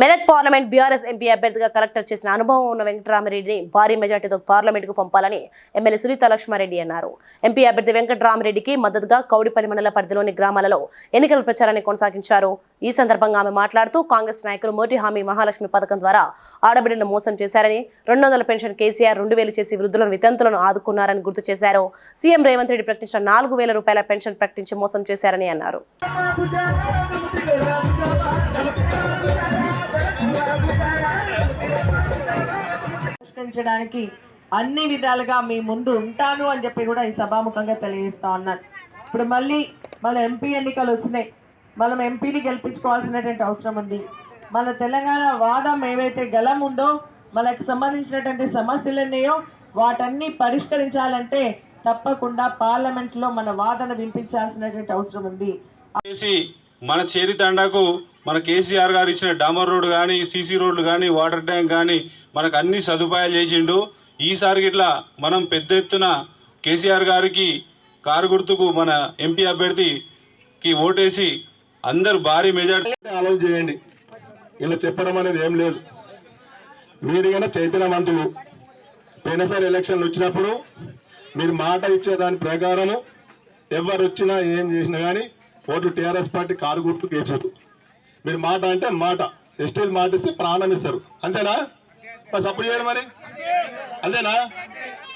Medak parliament BRS MP అభ్యర్థిగా collector చేసిన అనుభవం ఉన్న వెంకటరామరెడ్డిని భారీ మెజార్టీతో పార్లమెంటుకు పంపాలని ఎమ్మెల్యే సునీత లక్ష్మారెడ్డి అన్నారు. ఎంపీ అభ్యర్థి వెంకటరామరెడ్డికి మద్దతుగా కౌడిపల్లి మండల పరిధిలోని గ్రామాలలో ఎన్నికల ప్రచారాన్ని కొనసాగించారు. ఈ సందర్భంగా ఆమె మాట్లాడుతూ కాంగ్రెస్ నాయకులు మోటి హామీ మహాలక్ష్మి పథకం ద్వారా ఆడబిడ్డను మోసం చేశారని రెండు వందల పెన్షన్ కేసీఆర్ రెండు వేలు చేసి వృద్ధులను వితంతులను ఆదుకున్నారని గుర్తు చేశారు. సీఎం రేవంత్ రెడ్డి ప్రకటించిన నాలుగు వేల రూపాయల పెన్షన్ ప్రకటించి మోసం చేశారని అన్నారు. ప్రశ్నించడానికి అన్ని విధాలుగా మీ ముందు ఉంటాను అని చెప్పి కూడా ఈ సభాముఖంగా తెలియజేస్తా ఉన్నాను. ఇప్పుడు మళ్ళీ మన ఎంపీ ఎన్నికలు వచ్చినాయి. మనం ఎంపీని గెలిపించుకోవాల్సినటువంటి అవసరం ఉంది. మన తెలంగాణ వాదం ఏవైతే గలం ఉందో మనకు సంబంధించినటువంటి సమస్యలు ఉన్నాయో వాటన్ని పరిష్కరించాలంటే తప్పకుండా పార్లమెంట్లో మన వాదన వినిపించాల్సినటువంటి అవసరం ఉంది. మన చేరితండాకు మన కేసీఆర్ గారు ఇచ్చిన డామర్ రోడ్ కానీ సీసీ రోడ్లు కానీ వాటర్ ట్యాంక్ కానీ మనకు అన్ని సదుపాయాలు చేసిండు. ఈసారి ఇట్లా మనం పెద్ద ఎత్తున కేసీఆర్ గారికి కారు గుర్తుకు మన ఎంపీ అభ్యర్థికి ఓటేసి అందరు భారీ మెజార్టీ ఆలోచన చేయండి. ఇలా చెప్పడం అనేది ఏం లేదు. మీరు కన్నా చైతన్యవంతులు. పోయినసారి ఎలక్షన్లు వచ్చినప్పుడు మీరు మాట ఇచ్చే దాని ప్రకారము ఎవరు వచ్చినా ఏం చేసినా కానీ ఓటు టీఆర్ఎస్ పార్టీ కారు గుర్తు కేసుడు మీరు మాట అంటే మాట. ఎస్టీలు మాట ఇస్తే ప్రాణం ఇస్తారు. అంతేనా? బస్ అప్పుడు చేయాలి మరి? అంతేనా?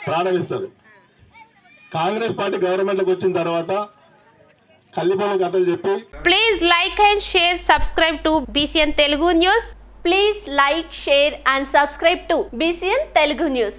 ప్రాణం ఇస్తారు. కాంగ్రెస్ పార్టీ గవర్నమెంట్ వచ్చిన తర్వాత కల్లిపల్లి కథలు చెప్పి please like and share subscribe to BCN Telugu news please like share and subscribe to BCN Telugu news